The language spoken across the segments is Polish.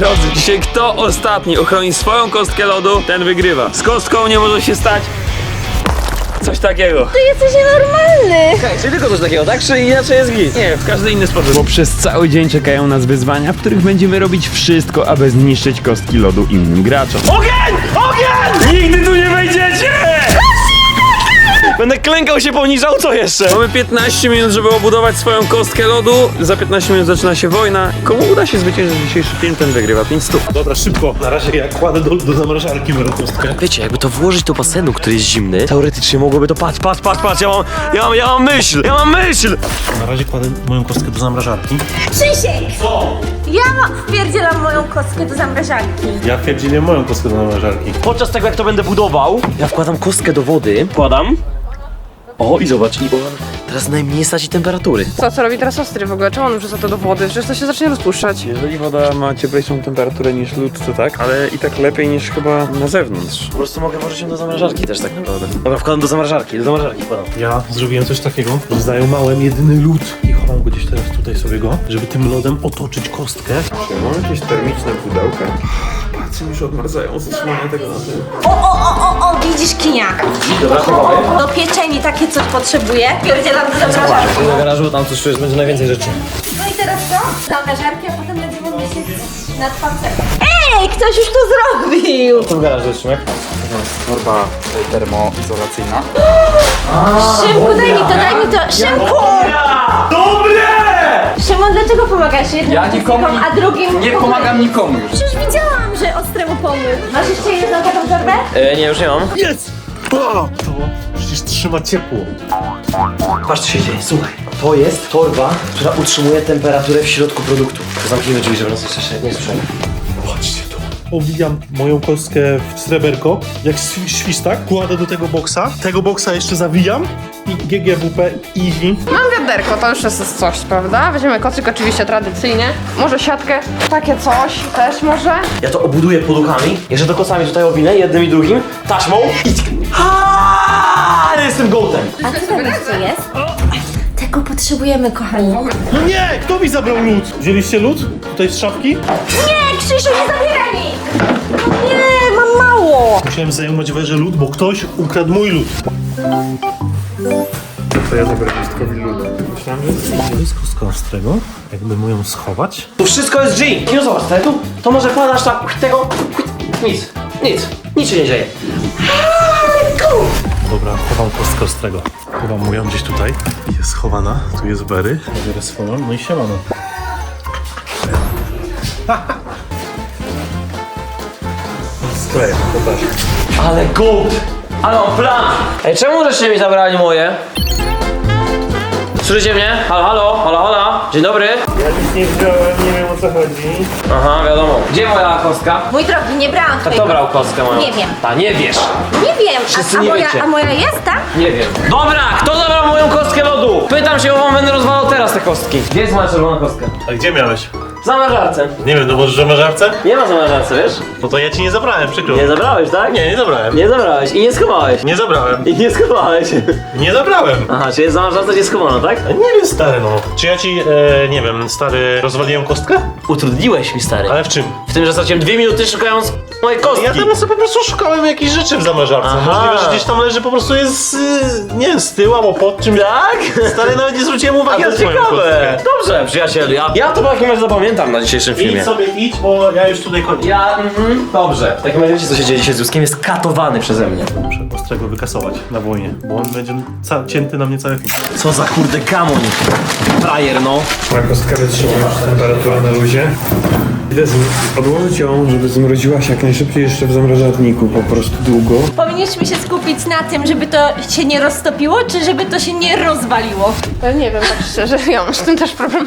drodzy, dzisiaj kto ostatni ochroni swoją kostkę lodu, ten wygrywa. Z kostką nie może się stać coś takiego. Ty jesteś nienormalny! Okej, czyli tylko coś takiego, tak? Czy inaczej jest git? Nie, w każdy inny sposób. Bo przez cały dzień czekają nas wyzwania, w których będziemy robić wszystko, aby zniszczyć kostki lodu innym graczom. Ogień! Będę klękał się poniżał, co jeszcze? Mamy 15 minut, żeby obudować swoją kostkę lodu. Za 15 minut zaczyna się wojna. Komu uda się zwyciężyć dzisiejszy film, ten wygrywa 5 stóp. Dobra, szybko. Na razie ja kładę do, do zamrażarki moją kostkę. Wiecie, jakby to włożyć do basenu, który jest zimny, teoretycznie mogłoby to... Patrz, patrz, patrz, patrz, ja mam, ja mam, ja mam myśl, ja mam myśl! Na razie kładę moją kostkę do zamrażarki. Krzysiek! Co? Ja ma- wpierdzielam moją kostkę do zamrażarki. Ja pierdzielę moją kostkę do zamrażarki. Podczas tego, jak to będę budował, ja wkładam kostkę do wody, wkładam. O, i zobacz, i teraz najmniej stać temperatury. Co, co robi teraz ostry w ogóle? Czemu on wrzuca to do wody? Przecież to się zacznie rozpuszczać. Jeżeli woda ma cieplejszą temperaturę niż lód, to tak, ale i tak lepiej niż chyba na zewnątrz. Po prostu mogę włożyć ją do zamrażarki też tak naprawdę. Dobra, wkładam do zamrażarki, do zamrażarki wkładam. Ja zrobiłem coś takiego, że zajumałem jedyny lód i chowam go gdzieś teraz tutaj sobie go, żeby tym lodem otoczyć kostkę. Czy mam jakieś termiczne pudełka? Patrzę, już odmarzają zatrzymania tego na tym. O, o, o, o, o, widzisz kiniaka. Dobra, chowamy. Do pieczeni takie coś potrzebuję. Pierdzielam do zamrażarki. Na garażu tam coś czujesz, będzie najwięcej rzeczy. No i teraz co? Zamrażarki, a potem będziemy myśleć nad pancerzem. Ej, ktoś już to zrobił! Co w garażu jest, Szymek? torba termoizolacyjna. Szymku, daj mi to, daj mi to. Szymku! Dobre! Szymon, dlaczego pomagasz jednym Ja nikomu uczestnikom, a drugim Nie pomagam nikomu już. Przecież widziałam, że Ostremu pomógł. Masz jeszcze jedną taką torbę? E, nie, już nie mam. Jest! To przecież trzyma ciepło. Patrz co się dzieje, słuchaj. To jest torba, która utrzymuje temperaturę w środku produktu. Zamknijmy drzwi, żeby nas jeszcze nie słyszeli. To. Owijam moją kostkę w sreberko, jak swi- świstak, kładę do tego boksa, tego boksa jeszcze zawijam i GGWP easy. Mam wiaderko, to już jest coś, prawda? Weźmiemy kocyk oczywiście tradycyjnie. Może siatkę, takie coś też może. Ja to obuduję podukami, jeszcze to kosami tutaj owinę, jednym i drugim, taśmą i... Ha! Ale jestem gołtem! A co tam jeszcze jest? Tego potrzebujemy, kochani. No nie! Kto mi zabrał lód? Wzięliście lód? Tutaj z szafki? Nie, Krzysiu, nie zabieraj Musiałem zajmować węże lód, bo ktoś ukradł mój lód. To ja zabrałem kostkowi lód. Myślałem, że To jest kostka ostrego, jakby mu ją schować. Tu wszystko jest G! Nie zobacz, tutaj tu, to może wkładasz tak, tego... Nic, nic, nic się nie dzieje. Dobra, chowam kostkę ostrego. Chowam mu ją gdzieś tutaj. Jest schowana, tu jest Berry. Biorę swoją, no i siemano. Skleję, to też. Ale gołd! Ale mam plan! Ej, czemu żeście mi zabrali moje? Słyszycie mnie? Halo, halo, halo, halo. Dzień dobry. Ja nic nie wziąłem, nie wiem o co chodzi. Aha, wiadomo. Gdzie moja kostka? Mój drogi, nie brałam Kto twojego. brał kostkę moją? Nie wiem. Ta, nie wiesz. Nie wiem, Wszyscy a, a, nie moja, wiecie. a moja jest, tak? Nie wiem. Dobra, kto zabrał moją kostkę lodu? Pytam się, bo wam będę rozwalał teraz te kostki. Gdzie jest moja czerwona kostka? A gdzie miałeś? Zamrażarce. Nie wiem, no może że marzarce? Nie ma zamrażarce, wiesz? No to ja ci nie zabrałem, przykro. Nie zabrałeś, tak? Nie, nie zabrałem. Nie zabrałeś i nie schowałeś. Nie zabrałem. I nie schowałeś. Nie zabrałem. Aha, czyli jest zamrażarce, gdzie schowano, tak? A Nie wiem, stary, no. Czy ja ci, e, nie wiem, stary, rozwaliłem kostkę? Utrudniłeś mi, stary. Ale w czym? W tym, że straciłem dwie minuty szukając mojej kostki. Ja sobie po prostu szukałem jakichś rzeczy w zamrażarce. Aha. Możliwe, że gdzieś tam leży po prostu jest, y, nie wiem, z tyłu albo pod czymś. Tak? Stary, nawet nie zwróciłem A uwagi to na swoją ciekawe. kostkę. Dobrze, przyjacielu, ja, ja to w takim razie zapamiętam na dzisiejszym filmie. Idź sobie, idź, bo ja już tutaj kończę. Ja, mhm, dobrze. W takim razie wiecie, co się dzieje dzisiaj z Juskiem? Jest katowany przeze mnie. Muszę ostrego wykasować na wojnie, bo on będzie ca- cięty na mnie cały film. Co za kurde gamoń. Frajer, no. Moja kostka wytrzyma już temperaturę na luzie. Idę z- odłożyć ją, żeby zmroziła się jak najszybciej jeszcze w zamrażarniku, po prostu długo. Powinniśmy się skupić na tym, żeby to się nie roztopiło, czy żeby to się nie rozwaliło. Ja nie wiem, tak szczerze, ja mam z tym też problem.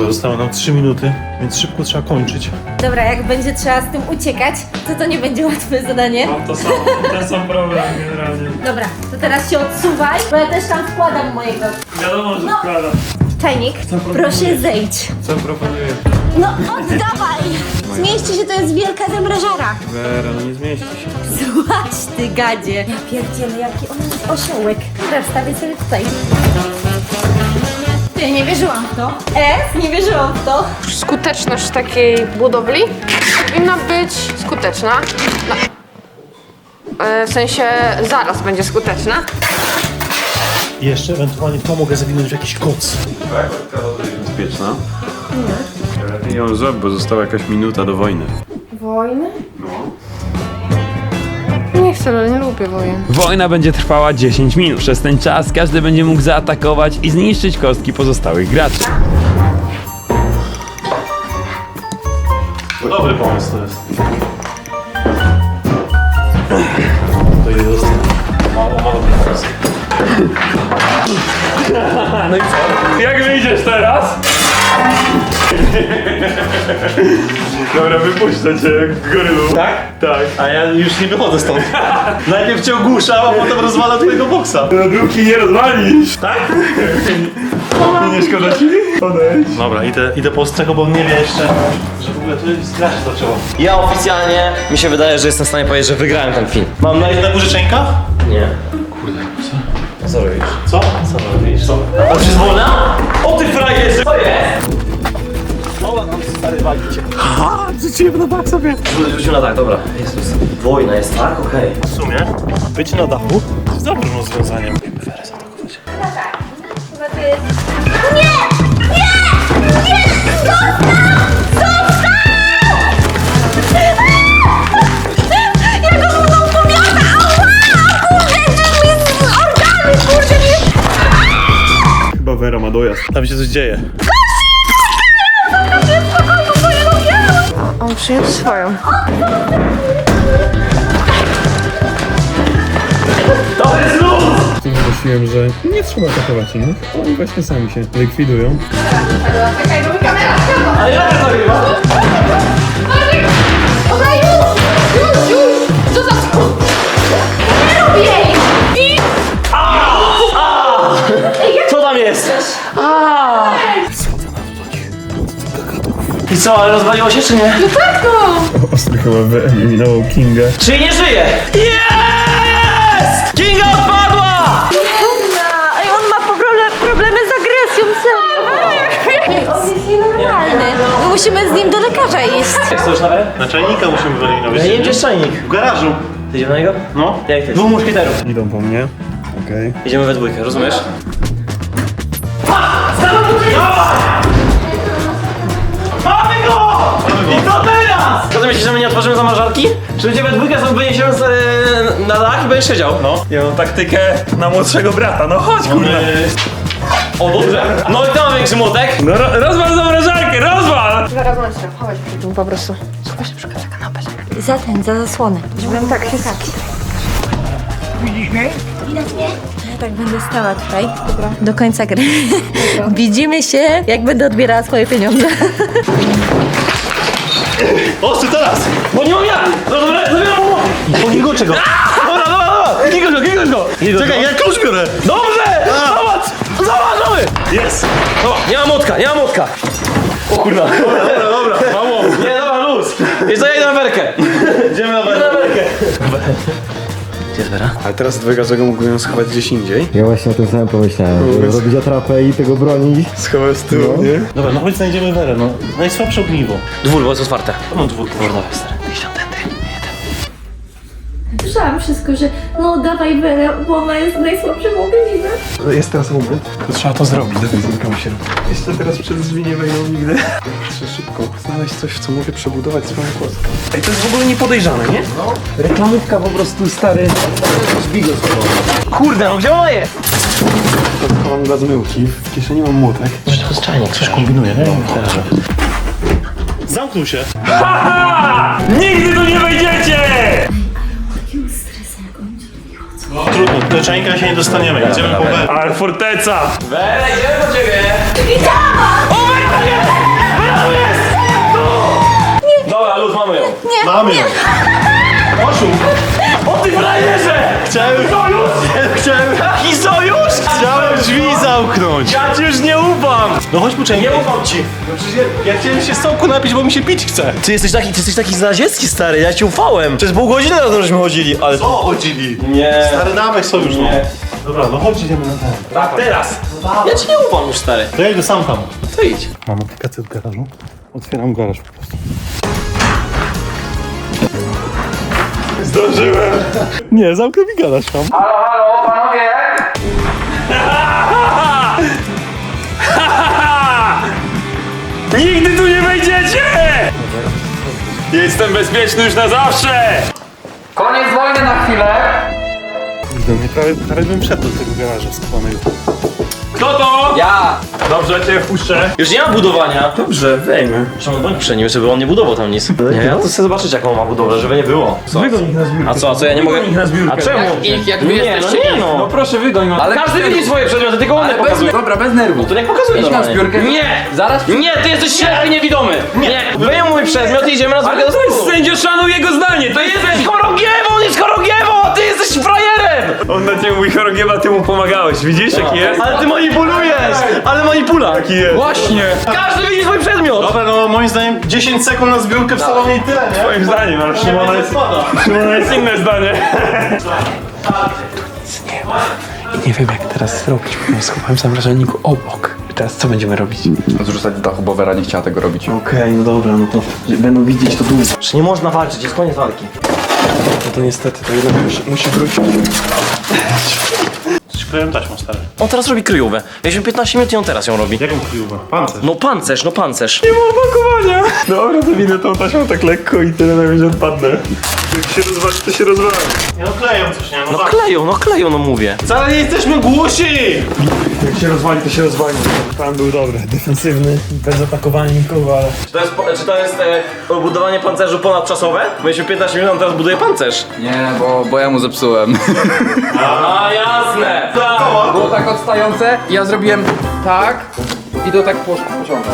Dobra, zostały nam 3 minuty, więc szybko trzeba kończyć. Dobra, jak będzie trzeba z tym uciekać, to to nie będzie łatwe zadanie. To sam, ten sam problem generalnie. Dobra, to teraz się odsuwaj, bo ja też tam wkładam mojego. Wiadomo, że wkłada. Czajnik, proszę zejdź. Co proponuję? No oddawaj! Zmieści się, to jest wielka zamrażara. Wera, no nie zmieści się. Złaś ty gadzie. Ja pierdzielę, jaki on jest osiołek. Dobra, wstawię sobie tutaj. Ty, nie wierzyłam w to. S, nie wierzyłam w to. Skuteczność takiej budowli powinna być skuteczna. No. E, W sensie zaraz będzie skuteczna. I jeszcze ewentualnie to mogę zawinąć w jakiś koc. Bezpieczna? Nie. Lepiej ją zrób, bo została jakaś minuta do wojny. Wojny? Nie chcę, ale nie lubię wojen. Wojna będzie trwała 10 minut. Przez ten czas każdy będzie mógł zaatakować i zniszczyć kostki pozostałych graczy. Dobry pomysł to jest. To dostanie? Mało, mało pomysł. Jak wyjdziesz teraz? Dobra, wypuszczę cię, gorylu. Tak? Tak. A ja już nie wychodzę stąd. Najpierw cię ogłuszam, a potem rozwala twojego boksa. Drugi nie rozwalisz. Tak? Nie szkoda ci? Odejdź. Dobra, idę, idę po ostrego, bo on nie wie jeszcze, że w ogóle tu jest strasznie zaczęło. Ja oficjalnie, mi się wydaje, że jestem w stanie powiedzieć, że wygrałem ten film. Mam. Na górze Czeńka? Nie. Kurde, co? Co robisz? Co? Co robisz? Co? A już jest wolna? O ty frajerze! Co jest? Rzuciłem na dach sobie. Rzucił na tak, dobra. Jezus. Wojna jest, tak? Okej. W sumie, być na dachu jest dobrym rozwiązaniem. Chyba to jest... Nie! Nie! Nie! Zostaw! Wera ma dojazd. Tam się coś dzieje. On przyniósł swoją. Prosiłem, że nie trzeba atakować innych. Oni właśnie sami się likwidują. Czekaj, bo mi kamera. Ale ja to nagrywa. Ona już! Już, już! Co za skut? Nie lubię jej! I... Co tam jest? I co, ale rozwaliło się czy nie? Tak no! Ostry chyba wyeliminował Kinga. Czy nie żyje? Jest! Kinga odpadła! Ej, on ma problem, problemy z agresją, serio. On jest nienormalny. My musimy z nim do lekarza iść. Jak to już nawet? Na czajnika musimy wyeliminować. Ja nie wiem, gdzie jest czajnik. W garażu. Ty Idziemy na niego? No. Jak ty? Dwóch muszkieterów. Idą po mnie. Okej. Idziemy we dwójkę, rozumiesz? Mamy go! I co teraz? Co ty myślisz, że my nie otworzymy zamrażarki? Czy będziemy we dwójkę sobie wyniesiemy z, e, na dach i będziesz siedział? No. Ja mam taktykę na młodszego brata, no chodź kurwa. O dobrze. No i kto ma większy młotek? No ro rozwal zamrażarkę, rozwal! Zaraz mam się, się przed nim po prostu. Schowaj się przy kanapę. Za ten, za zasłonę. Żebym tak się... Widać mnie? Tak będę stała tutaj. Do końca gry. Widzimy się, jak będę odbierała swoje pieniądze. Ostry teraz! Bo nie mam ja! No dobra, zabieram mu! O niego czego? Dobra, dobra, dobra! Gigoś go, gigoś go! Czekaj, ja klucz biorę! Dobrze! Zobacz! Zobacz, mamy! Jest! Dobra, nie ma motka, nie ma motka! O kurwa. Dobra, dobra, mało. Nie, dobra, luz! Jeszcze na werkę! Idziemy na werkę! Wera? Ale teraz dwojga czego mógłbym ją schować gdzieś indziej. Ja właśnie o tym samym pomyślałem, żeby robić atrapę i tego bronić. Schować z tyłu, nie? Dobra, no chodź znajdziemy werę, no. Najsłabsze ogniwo. Dwór, bo jest otwarte. No dwóch. Dobra, dawaj, stary. Słyszałam wszystko, że no dawaj Werę, bo ona jest najsłabszym ogniwem. Jest teraz moment. To trzeba to zrobić, dawaj zamykamy się. Jeszcze teraz przez drzwi nie wejdą nigdy. Trzeba szybko znaleźć coś, w co mogę przebudować swoją kostkę. Ej, to jest w ogóle niepodejrzane, nie? No. Reklamówka po prostu, stary. Zbigos Kurde, no gdzie ona jest? Schowam dla zmyłki, w kieszeni mam młotek. Może to jest czajnik. Coś Kombinuję, nie? Zamknął się. Nigdy tu nie wejdziecie! Trudno, do czajnika się nie dostaniemy. Idziemy po werę. Ale forteca! Wera, idziemy po ciebie! Dobra, luz, mamy ją. Mamy ją. Oszum. Frajerze! Chciałem... Chciałem... Jaki sojusz! Chciałem drzwi zamknąć. Ja ci już nie ufam! No chodź po czajnika. Nie ufam ci! No przecież ja, ja chciałem się soku napić, bo mi się pić chce. Ty jesteś taki, ty jesteś taki zdradziecki, stary, ja ci ufałem. Przez pół godziny razem żeśmy chodzili, ale... O, chodzili. Nie. Stary, dawaj sojusz, no. Nie. Dobra, no chodź, idziemy na ten. Tak, teraz. Ja ci nie ufam już, stary. To ja idę sam tam. To idź. Mam aplikację w garażu. Otwieram garaż po prostu. Zdążyłem. Nie, zamknę mi garaż tam. Nigdy tu nie wejdziecie! Jestem bezpieczny już na zawsze! Koniec wojny na chwilę. Kurde, mnie prawie, prawie bym wszedł do tego garaża schowanego. Kto to? Ja. Dobrze, cię wpuszczę. Już nie ma budowania. Dobrze, wejmę. Bądź przy nim, żeby on nie budował tam nic. Nie, ja to chcę zobaczyć jaką ma budowę, żeby nie było. Co? Wygoń ich na zbiórkę. A co, a co, ja nie mogę... ich na zbiórkę. A czemu? Ich, jak wy Nie, no jesteście nie. No no. proszę, wygoń go. Ale Każdy widzi swoje przedmioty, tylko on Ale nie bez, pokazuje. dobra, bez nerwów. To niech pokazuje Idź na normalnie. zbiórkę. Nie! Zaraz Nie, ty jesteś ślepy niewidomy! Nie! Wyjął mój przedmiot i idziemy na zbiórkę do sklepu. Sędzio szanuj jego zdanie, to jest jesteś chorągiewą, on jest chorągiewą, a ty jesteś frajerem! On na ciebie mówi chorągiewa, ty mu pomagałeś, widzisz jaki jest? Ale ty manipulujesz! Ale manipula! Jaki jest? Właśnie. Każdy widzi swój przedmiot! Dobra, no moim zdaniem 10 sekund na zbiórkę w salonie i tyle, nie? Moim zdaniem, ale Szymona jest, Szymona jest inne zdanie. I nie wiem jak teraz zrobić, bo schowałem w zamrażalniku obok. Teraz co będziemy robić? Zrzucać z dachu, bo Wera nie chciała tego robić. Okej, no dobra, no to będą widzieć to długo. Czy nie można walczyć, jest koniec walki. No to niestety, to jednak musi, musi wrócić. Szykłem taśmą, stary. On teraz robi kryjówę. Mieliśmy 15 minut i on teraz ją robi. Jaką kryjówę? Pancerz. No pancerz, no pancerz. Nie ma opakowania! Dobra, zawinę tą taśmą tak lekko i tyle na że odpadnę. Jak się rozwali, to się rozwali. Nie no kleją coś, nie? No, No tak. kleją, no kleją, no mówię. Wcale nie jesteśmy głusi! Jak się rozwali, to się rozwali. Plan był dobry, defensywny, bez atakowania nikogo, ale... Czy to jest, po- czy to jest e, budowanie pancerzu ponadczasowe? Mieliśmy 15 minut, on teraz buduje pancerz. Nie, bo, bo ja mu zepsułem. A jasne! Było tak odstające, ja zrobiłem tak i to tak poszło pociągam.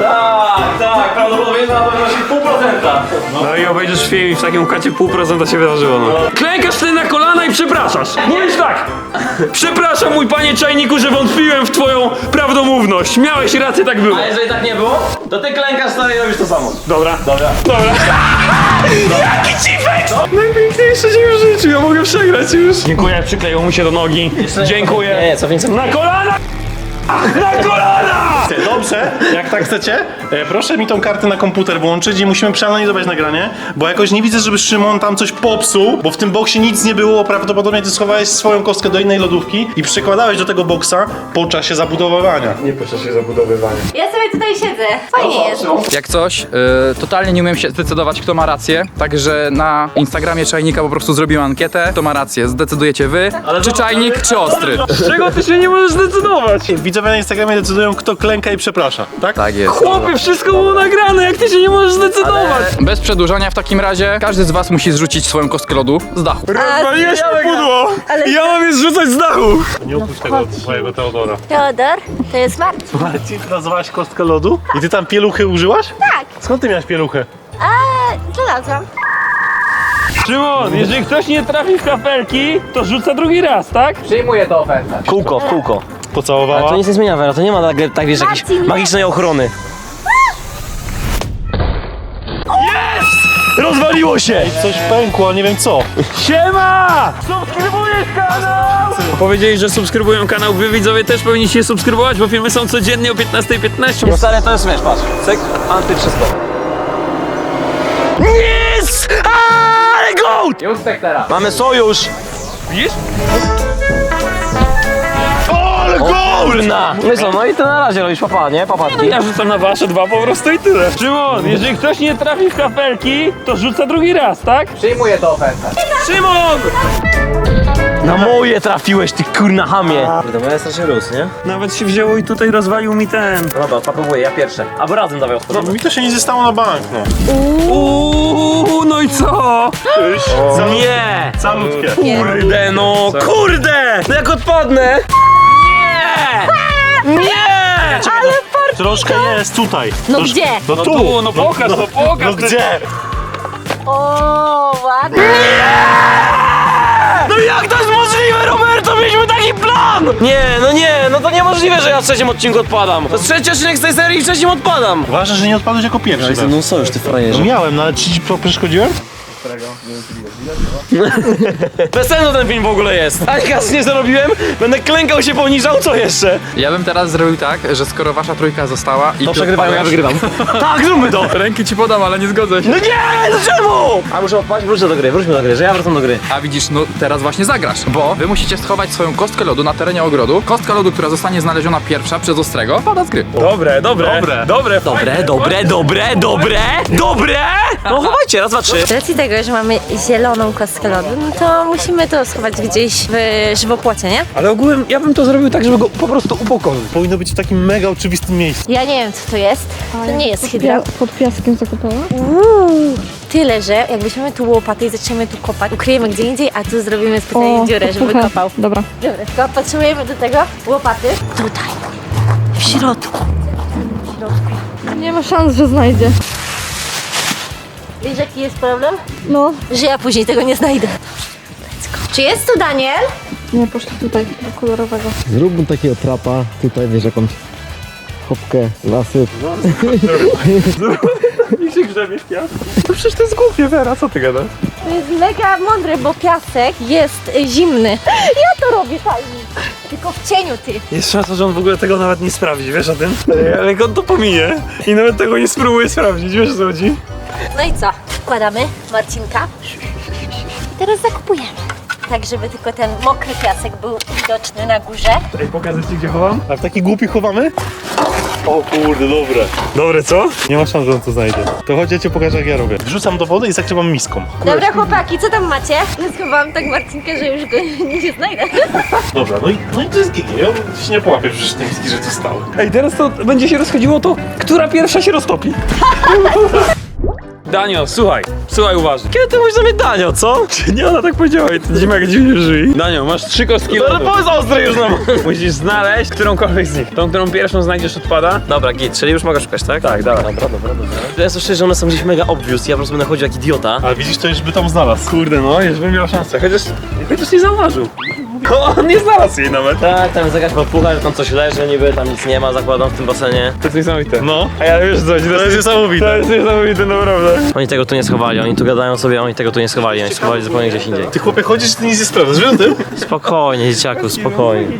tak, tak, prawdopodobieństwo na to wynosi pół procenta. No i obejrzysz film i w takim ukacie pół procenta się wydarzyło, no. Klękasz ty na kolana i przepraszasz. Mówisz tak. Przepraszam, mój panie czajniku, że wątpiłem w twoją prawdomówność. Miałeś rację, tak było. A jeżeli tak nie było, to ty klękasz stary i robisz to samo. Dobra. Dobra. Dobra. Jaki cipek! Najpiękniejszy dzień w życiu, ja mogę przegrać już. Dziękuję, przykleił mu się do nogi. Dziękuję. Nie, co więcej. Na kolana! ナコラー Dobrze, jak tak chcecie, e, proszę mi tą kartę na komputer włączyć i musimy przeanalizować nagranie, bo jakoś nie widzę, żeby Szymon tam coś popsuł, bo w tym boksie nic nie było, prawdopodobnie ty schowałeś swoją kostkę do innej lodówki i przykładałeś do tego boksa po czasie zabudowywania. Ja sobie tutaj siedzę. Fajnie jest. Jak coś, y, totalnie nie umiem się zdecydować, kto ma rację. Także na Instagramie czajnika po prostu zrobiłem ankietę. Kto ma rację? Zdecydujecie wy? czy czajnik, czy ostry? Czego ty się nie możesz zdecydować? Widzowie na Instagramie decydują, kto klęka i przeprasza, tak? Tak jest. Chłopie, wszystko było nagrane, jak ty się nie możesz zdecydować? Bez przedłużania w takim razie każdy z was musi zrzucić swoją kostkę lodu z dachu. Rozwaliłeś mi pudło! Ale- Ja mam je zrzucać z dachu! Nie upuść tego swojego Teodora. Teodor, to jest Marcin. Marcin, ty nazywałaś kostkę lodu? I ty tam pieluchy użyłaś? Tak. Skąd ty miałeś pieluchę? A, znalazłam. Szymon, jeżeli ktoś nie trafi w kafelki, to rzuca drugi raz, tak? Przyjmuję tę ofertę. Kółko, w kółko. Ale Pocałowała? to nic nie zmienia, Wera, to nie ma tak, tak wiesz, jakiejś Marcin, nie. magicznej ochrony. Rozwaliło się! Coś pękło, nie wiem co. Siema! Subskrybujesz kanał! Powiedzieli, że subskrybują kanał, wy widzowie też powinniście subskrybować, bo filmy są codziennie o 15.15. Stary, to jest, wiesz, patrz. Cyk, anty wszystko. Yes! Ale gold! Justek teraz. Mamy sojusz! Widzisz? Ale Kurna! No i co, no i ty na razie robisz papa, nie? Papatki. Ja rzucam na wasze dwa po prostu i tyle. Szymon, jeżeli ktoś nie trafi w kafelki, to rzuca drugi raz, tak? Przyjmuję tę ofertę. Szymon! Na moje trafiłeś, ty kurna hamie. Kurde, moja strasznie luz, nie? Nawet się wzięło i tutaj rozwalił mi ten. Dobra, papowuję, ja pierwszy. Albo razem dawaj otworzymy. Mi to się nie zostało na bank, no. Uuu, no i co? Nie! Calutkie. Kurde no, Kurde! No jak odpadnę! Troszkę jest tutaj. No Trosz- gdzie? No tu. tu, no pokaż, no pokaż. No gdzie? O, ładnie. No jak to jest możliwe, Roberto? Mieliśmy taki plan! Nie, no nie, no to niemożliwe, że ja w trzecim odcinku odpadam. To jest trzeci odcinek z tej serii i w trzecim odpadam. Ważne, że nie odpadłeś jako pierwszy. teraz. no sojusz, ty No frajerze. miałem, no ale czy ci to przeszkodziłem? Bez sensu ten film w ogóle jest. Ani kasy nie zarobiłem, będę klękał się poniżał, co jeszcze? Ja bym teraz zrobił tak, że skoro wasza trójka została i To przegrywają, ja wygrywam. tak, zróbmy to! Ręki ci podam, ale nie zgodzę się. No nie, no czemu? A muszę odpaść, wróćmy do gry, wróćmy do gry, że ja wracam do gry. A widzisz, no teraz właśnie zagrasz, bo wy musicie schować swoją kostkę lodu na terenie ogrodu. Kostka lodu, która zostanie znaleziona pierwsza przez Ostrego, pada z gry. Dobre, dobre, Dobre. dobre, Dobre, dobre, dobre, dobre, dobre! No chowajcie, raz, dwa, trzy. Z racji tego, że mamy zieloną kostkę lodu, no to musimy to schować gdzieś w żywopłocie, nie? Ale ogółem ja bym to zrobił tak, żeby go po prostu upokorzyć. Powinno być w takim mega oczywistym miejscu. Ja nie wiem, co to jest. To nie jest hydra. Pod piaskiem zakopała? Uuu, tyle, że jak weźmiemy tu łopatę i zaczniemy tu kopać, ukryjemy gdzie indziej, a tu zrobimy specjalnie dziurę, żeby kopał. Dobra. Dobra, tylko potrzebujemy do tego łopaty. Tutaj, w środku. Nie ma szans, że znajdzie. Wiesz jaki jest problem? No. Że ja później tego nie znajdę. Let's go. Czy jest tu Daniel? Nie, poszli tutaj do kolorowego. Zróbmy takiego trapa, tutaj wiesz jakąś hopkę, lasy. Niech się grzebie w piasku. To przecież to jest głupie, Vera, co ty gadasz? To jest mega mądre, bo piasek jest y, zimny. Ja to robię fajnie. Tylko w cieniu ty. Jest szansa, że on w ogóle tego nawet nie sprawdzi, wiesz o tym? Ale jak on to pominie i nawet tego nie spróbuje sprawdzić, wiesz o co chodzi? No i co? Wkładamy Marcinka. Teraz zakupujemy. Tak, żeby tylko ten mokry piasek był widoczny na górze. Ej, pokażę ci gdzie chowam? A w taki głupi chowamy? O kurde, dobre. Dobre, co? Nie ma szans, że on to znajdzie. To chodź, ja ci pokażę jak ja robię. Wrzucam do wody i zakrywam miską. Dobra chłopaki, co tam macie? Ja schowałam tak Marcinkę, że już go nie znajdę. Dobra, no i, no i to jest ginie. Ja się nie połapię przecież tej miski, że to stało. Ej, teraz to będzie się rozchodziło to, która pierwsza się roztopi. Danio, słuchaj, słuchaj uważnie. Kiedy ty mówisz do mnie Danio, co? Nie, ona tak powiedziała i ten ziemek dziwnie brzmi. Danio, masz trzy kostki No lodu. powiedz ostry już nam. Musisz znaleźć którąkolwiek z nich. Tą, którą pierwszą znajdziesz odpada. Dobra, git, czyli już mogę szukać, tak? Tak, dawaj. Dobra, dobra, dobra. Ja słyszę, że one są gdzieś mega obvious, ja po prostu będę chodził jak idiota. Ale widzisz, to już by tam znalazł. Kurde no, już bym miał szansę. Chociaż, chociaż nie zauważył. No, on nie znalazł jej nawet. Tak, tam jest jakaś podpucha, że tam coś leży, niby tam nic nie ma, zakładam w tym basenie. To jest niesamowite. No. A ja wiesz co, to, jest niesamowite. To jest niesamowite, naprawdę. Oni tego tu nie schowali, oni tu gadają sobie, oni tego tu nie schowali, oni schowali zupełnie gdzieś indziej. Ty chłopie chodzisz, ty nic nie sprawdzasz, wiesz o tym? Spokojnie, dzieciaku, spokojnie.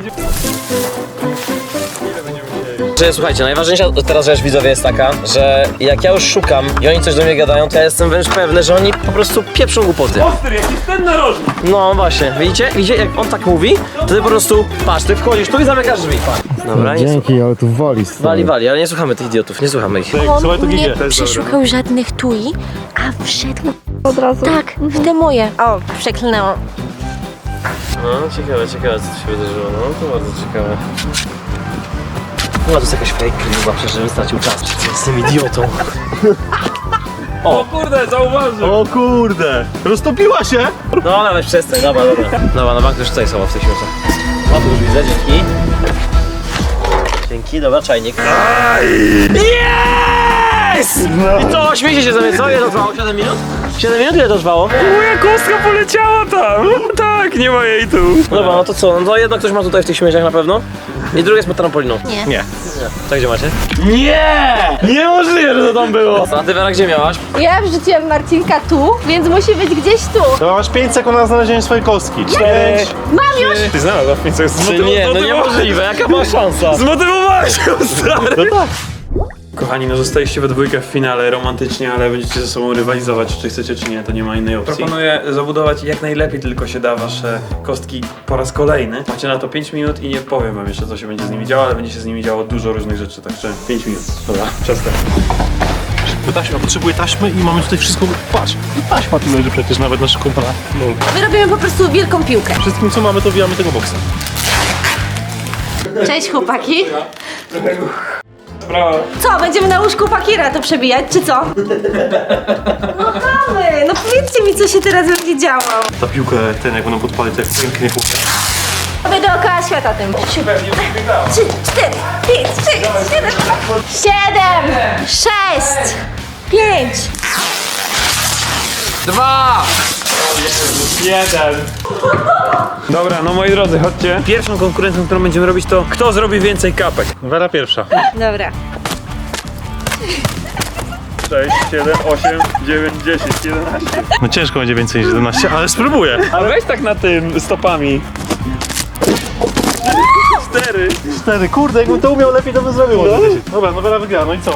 Że słuchajcie, najważniejsza teraz rzecz widzowie jest taka, że jak ja już szukam i oni coś do mnie gadają, to ja jestem wręcz pewny, że oni po prostu pieprzą głupoty. Ostry, jakiś ten narożnik. No właśnie, widzicie? Widzicie, jak on tak mówi, to ty po prostu, patrz, ty wchodzisz tu i zamykasz drzwi. Dobra, nie Dzięki, ale tu woli stary. Wali, wali, ale nie słuchamy tych idiotów, nie słuchamy ich. Słuchaj, to On nie przeszukał żadnych tui, a wszedł Od razu. tak w te moje. O, przeklinęłam. No, ciekawe, ciekawe, co tu się wydarzyło, no, to bardzo ciekawe. No, to jest jakaś fake przecież żebym stracił czas, jestem idiotą. O kurde, zauważył. O kurde. Roztopiła się. No, dobra, weź przestań, dobra, dobra. Dobra, na bank już tutaj są w tych śmieciach. No, tu już widzę, dzięki. Dzięki, dobra, czajnik. Yes! I co, śmiejecie się ze mnie, co? Ile to trwało? 7 minut? 7 minut ile to trwało? Moja kostka poleciała tam. Tak, nie ma jej tu. Dobra, no to co? No to jedno ktoś ma tutaj w tych śmieciach na pewno. I drugie jest pod trampoliną. Nie. Nie. Tak, gdzie macie? Nie! Niemożliwe, że to tam było. A ty, Wera, gdzie miałaś? Ja wrzuciłam Marcinka tu, więc musi być gdzieś tu. To masz 5 sekund na znalezienie swojej kostki. 5. Mam już! Ty znalazł w końcu. Czy nie? No niemożliwe, jaka była szansa? Zmotywowałeś się, stary. No tak. Kochani, no zostaliście we dwójkę w finale romantycznie, ale będziecie ze sobą rywalizować, czy chcecie, czy nie, to nie ma innej opcji. Proponuję zabudować jak najlepiej tylko się da wasze kostki po raz kolejny. Macie na to 5 minut i nie powiem wam jeszcze, co się będzie z nimi działo, ale będzie się z nimi działo dużo różnych rzeczy, także 5 minut. Dobra, przestań. Taśma, potrzebuję taśmy i mamy tutaj wszystko. Patrz. I taśma tu leży przecież nawet nasz kumpla. No. My robimy po prostu wielką piłkę. Wszystkim co mamy to wijamy tego boksa. Cześć chłopaki. Sprawa. Co, będziemy na łóżku pakiera to przebijać, czy co? No mamy, no powiedzcie mi, co się teraz będzie działo. Ta piłka, ten jak będą podpalić, to jak pięknie chłopie. Robię dookoła świata tym. Trzy, cztery, pięć, sześć, siedem, siedem, sześć, pięć. Dwa! Jeden. Dobra, no moi drodzy, chodźcie. Pierwszą konkurencją, którą będziemy robić to kto zrobi więcej kapek. Wera pierwsza. Dobra. 6, 7, 8, 9, 10, 11. No ciężko będzie więcej niż 11, ale spróbuję. A weź tak na tym stopami. 4. Cztery, kurde, jakbym to umiał lepiej, to by zrobił. Dobra, no Wera wygrała, no i co?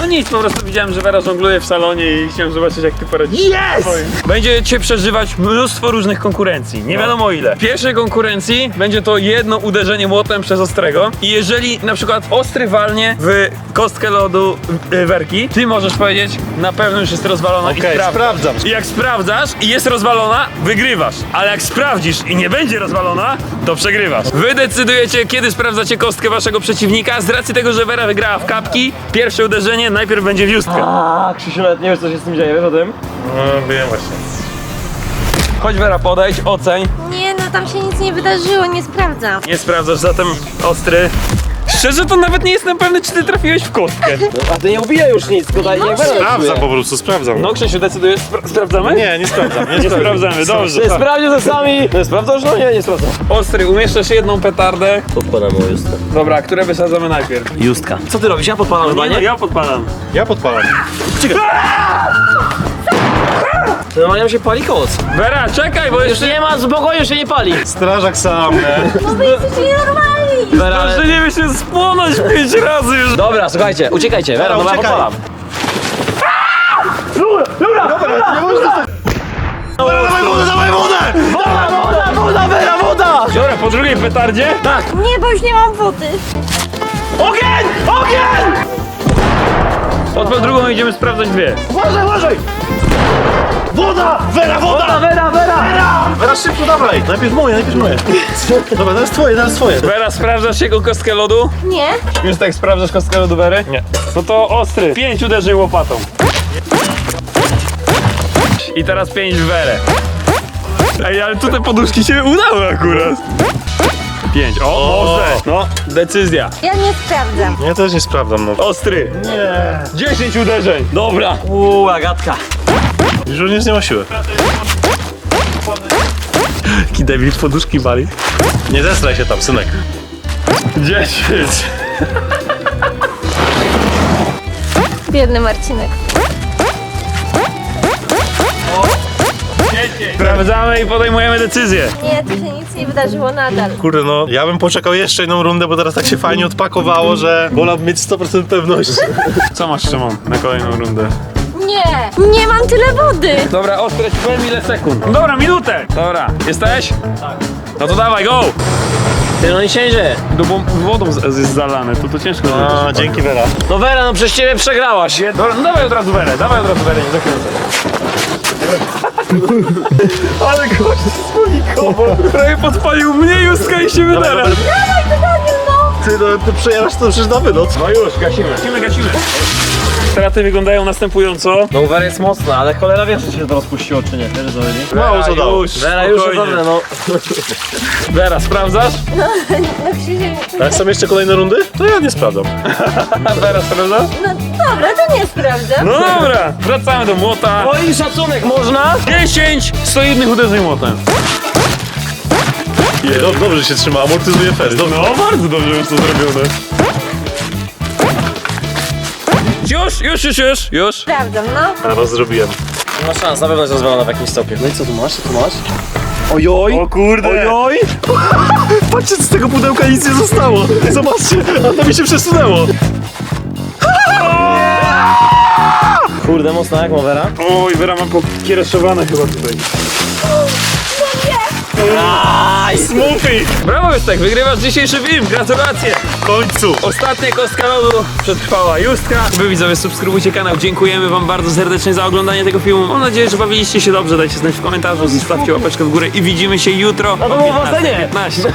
No nic, po prostu widziałem, że Wera żongluje w salonie i chciałem zobaczyć jak ty poradzisz. Yes! Będziecie przeżywać mnóstwo różnych konkurencji, nie wiadomo ile. W pierwszej konkurencji będzie to jedno uderzenie młotem przez ostrego i jeżeli na przykład ostry walnie w kostkę lodu y, Werki, ty możesz powiedzieć na pewno już jest rozwalona i Okej, sprawdzasz. sprawdzam. I jak sprawdzasz i jest rozwalona, wygrywasz. Ale jak sprawdzisz i nie będzie rozwalona, to przegrywasz. Wy decydujecie, kiedy sprawdzacie kostkę waszego przeciwnika. Z racji tego, że Wera wygrała w kapki, pierwsze uderzenie najpierw będzie w justkę. A, Krzysiu, nawet nie wiesz co się z tym dzieje, wiesz o tym? No, wiem właśnie. Chodź Wera, podejdź, oceń. Nie, no tam się nic nie wydarzyło, nie sprawdzam. Nie sprawdzasz zatem ostry. Szczerze to nawet nie jestem pewny, czy ty trafiłeś w kostkę. A ty nie ubijaj już nic, tutaj nie będę Sprawdzam po prostu, sprawdzam. No Krzysiu, decydujesz, spra- sprawdzamy? Nie, nie sprawdzam, nie Nie sprawdzam. sprawdzamy, dobrze. Ty sprawdź ze sami! No sprawdzasz? No nie, nie sprawdzam. Ostry, umieszczasz jedną petardę. Podpadam o justkę. Dobra, które wysadzamy najpierw? Justka. Co ty robisz? Ja podpadam chyba, Nie, no, nie? ja podpadam. Ja podpalam. Normalnie się pali koc. Wera, czekaj, bo jeszcze Nie ma, spokojnie się nie pali. Strażak sam, nie? No wy jesteście nienormalni! Ale... Jeszcze nie wiem się spłonąć pięć razy już. Dobra, słuchajcie, uciekajcie, Wera, dobra, ja uciekaj. podpalam. Dobra, dawaj wodę, dawaj wodę! Woda, woda, woda, Wera, woda! Dobra, po drugiej petardzie? Tak. Nie, bo już nie mam wody. Ogień! Ogień! Odpal drugą i idziemy sprawdzać dwie. Uważaj, uważaj! Woda! Wera, woda! Wera, Wera! Wera, szybko, dawaj! Najpierw moje, najpierw moje. Dobra, teraz twoje, teraz twoje. Wera, sprawdzasz jego kostkę lodu? Nie? Już tak sprawdzasz kostkę lodu Wery? Nie. No to ostry. Pięć uderzeń łopatą. I teraz pięć w Werę. Ej, ale tutaj poduszki się udały akurat. Pięć. O, może. No, decyzja. Ja nie sprawdzam. Ja też nie sprawdzam, no. Ostry. Nie. Dziesięć uderzeń. Dobra. Uuu, Agatka. Już nie ma siły. Jaki debil w poduszki wali. Nie zestraj się tam, synek. Dziesięć. Biedny Marcinek. Sprawdzamy i podejmujemy decyzję. Nie, tu się nic nie wydarzyło nadal. Kurde, no, ja bym poczekał jeszcze jedną rundę, bo teraz tak się fajnie odpakowało, że wolałbym mieć 100% pewności. Co masz, Szymon, na kolejną rundę? Nie! Nie mam tyle wody! Dobra, ostry, ci powiem ile sekund. Dobra, minutę. Dobra, jesteś? Tak. No to dawaj, go! Ty, no nie siędzie. No bo wodą z- jest zalane, to to ciężko A, zrobić. dzięki Wera. No Wera, no przez ciebie przegrałaś. Dobra, no dawaj od razu werę, dawaj od razu werę, nie zakręcaj. Ale gość słonikowo. Prawie podpalił mnie Justka i się wydara. No! Ty, no, ty przejarasz to przecież na wylot. No już, gasimy. Gasimy, gasimy. Straty wyglądają następująco. No Wera jest mocna, ale cholera wie, czy się to rozpuściło, czy nie. Wiesz, co chodzi? Mało co dało. już, Wera już jest dobre, no. Wera, sprawdzasz? No Krzysiek, A jak są jeszcze kolejne rundy? To ja nie sprawdzam. Wera, sprawdzasz? no dobra, to nie sprawdzam. No dobra, wracamy do młota. O i szacunek, można? 10 solidnych uderzeń młotem. Nie, dobrze, dobrze się trzyma, amortyzuje fery. Dobrze. No, bardzo dobrze jest to zrobione. Już, już, już, już, już. Sprawdzam, no. A raz zrobiłem. Nie ma szans, na pewno jest rozwalona w jakimś stopniu. No i co tu masz? Co tu masz? Ojoj! O kurde. Ojoj! Patrzcie, z tego pudełka nic nie zostało. Zobaczcie, a to mi się przesunęło. Kurde, mocna, jak ma Wera? Oj, Wera ma pokiereszowane chyba tutaj. Smoothie! Brawo Justek, wygrywasz dzisiejszy film, gratulacje! W końcu. Ostatnia kostka lodu przetrwała Justka. Wy widzowie subskrybujcie kanał, dziękujemy wam bardzo serdecznie za oglądanie tego filmu. Mam nadzieję, że bawiliście się dobrze, dajcie znać w komentarzu, zostawcie łapeczkę w górę i widzimy się jutro No w ocenie. 15.